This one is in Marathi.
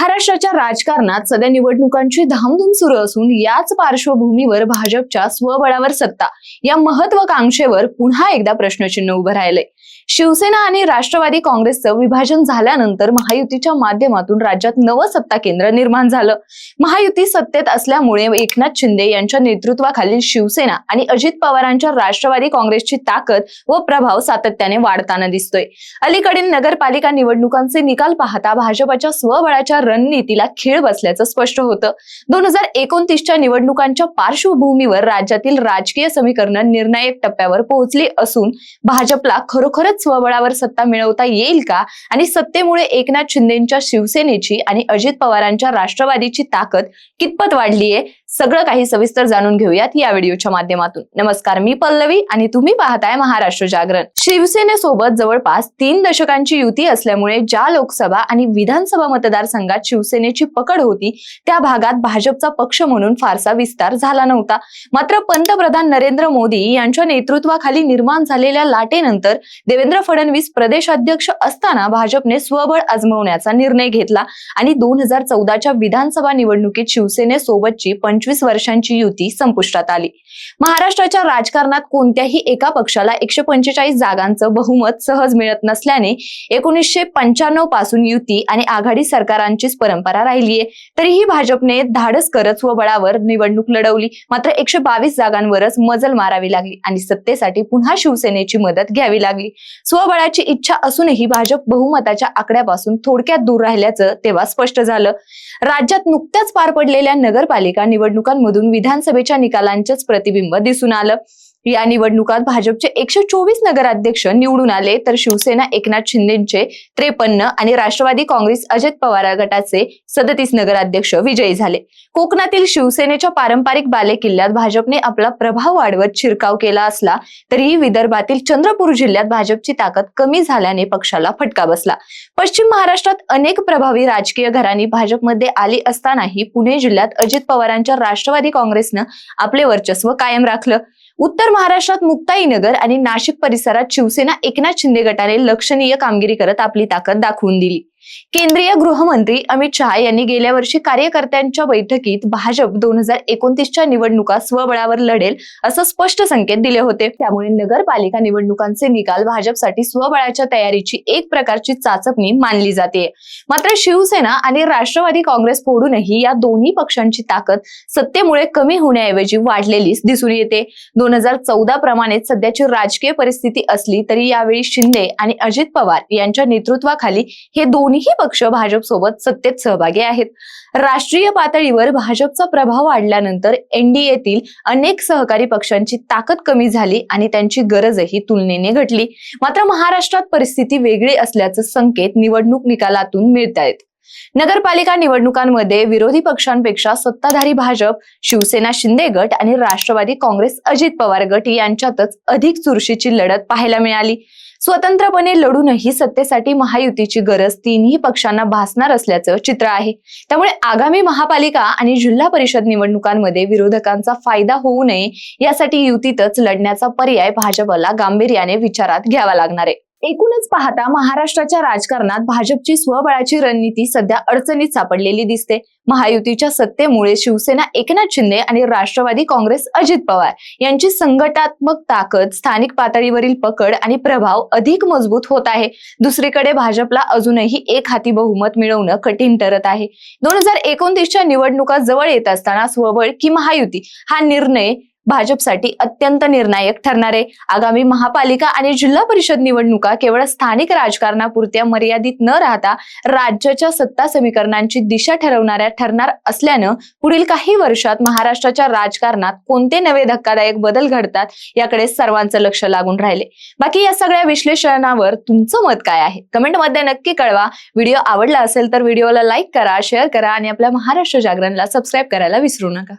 महाराष्ट्राच्या राजकारणात सध्या निवडणुकांची धामधूम सुरू असून याच पार्श्वभूमीवर भाजपच्या स्वबळावर सत्ता या महत्वाकांक्षेवर पुन्हा एकदा प्रश्नचिन्ह उभं राहिलंय. शिवसेना आणि राष्ट्रवादी काँग्रेसचं विभाजन झाल्यानंतर महायुतीच्या माध्यमातून राज्यात नवं सत्ता केंद्र निर्माण झालं. महायुती सत्तेत असल्यामुळे एकनाथ शिंदे यांच्या नेतृत्वाखालील शिवसेना आणि अजित पवारांच्या राष्ट्रवादी काँग्रेसची ताकद व प्रभाव सातत्याने वाढताना दिसतोय. अलीकडील नगरपालिका निवडणुकांचे निकाल पाहता भाजपच्या स्वबळाच्या रणनीतीला खीळ बसल्याचं स्पष्ट होतं. दोन हजार एकोणतीसच्या निवडणुकांच्या पार्श्वभूमीवर राज्यातील राजकीय समीकरणं निर्णायक टप्प्यावर पोहोचली असून भाजपला खरोखरच स्वबळावर सत्ता मिळवता येईल का? आणि सत्तेमुळे एकनाथ शिंदेच्या शिवसेनेची आणि अजित पवारांच्या राष्ट्रवादीची ताकद कितपत वाढलीये? सगळं काही सविस्तर जाणून घेऊयात या व्हिडिओच्या माध्यमातून. नमस्कार मी पल्लवी आणि तुम्ही पाहताय महाराष्ट्र जागरण. शिवसेनेसोबत जवळपास तीन दशकांची युती असल्यामुळे ज्या लोकसभा आणि विधानसभा मतदारसंघात शिवसेनेची पकड होती त्या भागात भाजपचा पक्ष म्हणून फारसा विस्तार झाला नव्हता. मात्र पंतप्रधान नरेंद्र मोदी यांच्या नेतृत्वाखाली निर्माण झालेल्या लाटेनंतर देवेंद्र फडणवीस प्रदेशाध्यक्ष असताना भाजपने स्वबळ आजमवण्याचा निर्णय घेतला आणि दोन हजार चौदाच्या विधानसभा निवडणुकीत शिवसेनेसोबतची पंचवीस वर्षांची युती संपुष्टात आली. महाराष्ट्राच्या राजकारणात कोणत्याही एका पक्षाला एकशे पंचेचाळीस जागांचं बहुमत सहज मिळत नसल्याने एकोणीसशे पंच्याण्णवपासून युती आणि आघाडी सरकारांचीच परंपरा राहिलीये तरीही भाजपने धाडस करत स्वबळावर निवडणूक लढवली. मात्र एकशे बावीस जागांवरच मजल मारावी लागली आणि सत्तेसाठी पुन्हा शिवसेनेची मदत घ्यावी लागली. स्वबळाची इच्छा असूनही भाजप बहुमताच्या आकड्यापासून थोडक्यात दूर राहिल्याचं तेव्हा स्पष्ट झालं. राज्यात नुकत्याच पार पडलेल्या नगरपालिका निवडणुकांमधून विधानसभेच्या निकालांचेच प्रतिबिंब दिसून आलं. या निवडणुकात भाजपचे एकशे चोवीस नगराध्यक्ष निवडून आले तर शिवसेना एकनाथ शिंदेचे त्रेपन्न आणि राष्ट्रवादी काँग्रेस अजित पवार गटाचे सदतीस नगराध्यक्ष विजयी झाले. कोकणातील शिवसेनेच्या पारंपरिक बालेकिल्ल्यात भाजपने आपला प्रभाव वाढवत शिरकाव केला असला तरीही विदर्भातील चंद्रपूर जिल्ह्यात भाजपची ताकद कमी झाल्याने पक्षाला फटका बसला. पश्चिम महाराष्ट्रात अनेक प्रभावी राजकीय घरांनी भाजपमध्ये आली असतानाही पुणे जिल्ह्यात अजित पवारांच्या राष्ट्रवादी काँग्रेसनं आपले वर्चस्व कायम राखलं. उत्तर महाराष्ट्रात मुक्ताईनगर आणि नाशिक परिसरात शिवसेना एकनाथ शिंदे गटाने लक्षणीय कामगिरी करत आपली ताकद दाखवून दिली. केंद्रीय गृहमंत्री अमित शहा यांनी गेल्या वर्षी कार्यकर्त्यांच्या बैठकीत भाजप दोन हजार एकोणतीसच्या निवडणुका स्वबळावर लढेल असं स्पष्ट संकेत दिले होते. त्यामुळे नगरपालिका निवडणुकांचे निकाल भाजपसाठी स्वबळाच्या तयारीची एक प्रकारची चाचपणी मानली जाते. मात्र शिवसेना आणि राष्ट्रवादी काँग्रेस फोडूनही या दोन्ही पक्षांची ताकद सत्तेमुळे कमी होण्याऐवजी वाढलेलीच दिसून येते. दोन हजार चौदा प्रमाणेच सध्याची राजकीय परिस्थिती असली तरी यावेळी शिंदे आणि अजित पवार यांच्या नेतृत्वाखाली हे दोन दोन्ही पक्ष भाजपसोबत सत्तेत सहभागी आहेत. राष्ट्रीय पातळीवर भाजपचा प्रभाव वाढल्यानंतर एनडीएतील अनेक सहकारी पक्षांची ताकद कमी झाली आणि त्यांची गरजही तुलनेने घटली. मात्र महाराष्ट्रात परिस्थिती वेगळी असल्याचे संकेत निवडणूक निकालातून मिळत आहेत नगरपालिका निवडणुकांमध्ये विरोधी पक्षांपेक्षा सत्ताधारी भाजप शिवसेना शिंदे गट आणि राष्ट्रवादी काँग्रेस अजित पवार गट यांच्यातच अधिक चुरशीची लढत पाहायला मिळाली. स्वतंत्रपणे लढूनही सत्तेसाठी महायुतीची गरज तिन्ही पक्षांना भासणार असल्याचं चित्र आहे. त्यामुळे आगामी महापालिका आणि जिल्हा परिषद निवडणुकांमध्ये विरोधकांचा फायदा होऊ नये यासाठी युतीतच लढण्याचा पर्याय भाजपला गांभीर्याने विचारात घ्यावा लागणार आहे. एकूणच पाहता महाराष्ट्राच्या राजकारणात भाजपची स्वबळाची रणनीती सध्या अडचणीत सापडलेली दिसते. महायुतीच्या सत्तेमुळे शिवसेना एकनाथ शिंदे आणि राष्ट्रवादी काँग्रेस अजित पवार यांची संघटात्मक ताकद स्थानिक पातळीवरील पकड आणि प्रभाव अधिक मजबूत होत आहे. दुसरीकडे भाजपला अजूनही एक हाती बहुमत मिळवणं कठीण ठरत आहे. दोन हजार एकोणतीसच्या निवडणुका जवळ येत असताना स्वबळ की महायुती हा निर्णय भाजपसाठी अत्यंत निर्णायक ठरणार आहे. आगामी महापालिका आणि जिल्हा परिषद निवडणुका केवळ स्थानिक राजकारणापुरत्या मर्यादित न राहता राज्याच्या सत्ता समीकरणांची दिशा ठरवणाऱ्या ठरणार असल्यानं पुढील काही वर्षात महाराष्ट्राच्या राजकारणात कोणते नवे धक्कादायक बदल घडतात याकडे सर्वांचं लक्ष लागून राहिले. बाकी या सगळ्या विश्लेषणावर तुमचं मत काय आहे? कमेंटमध्ये नक्की कळवा. व्हिडिओ आवडला असेल तर व्हिडिओला लाईक करा शेअर करा आणि आपल्या महाराष्ट्र जागरणला सबस्क्राईब करायला विसरू नका.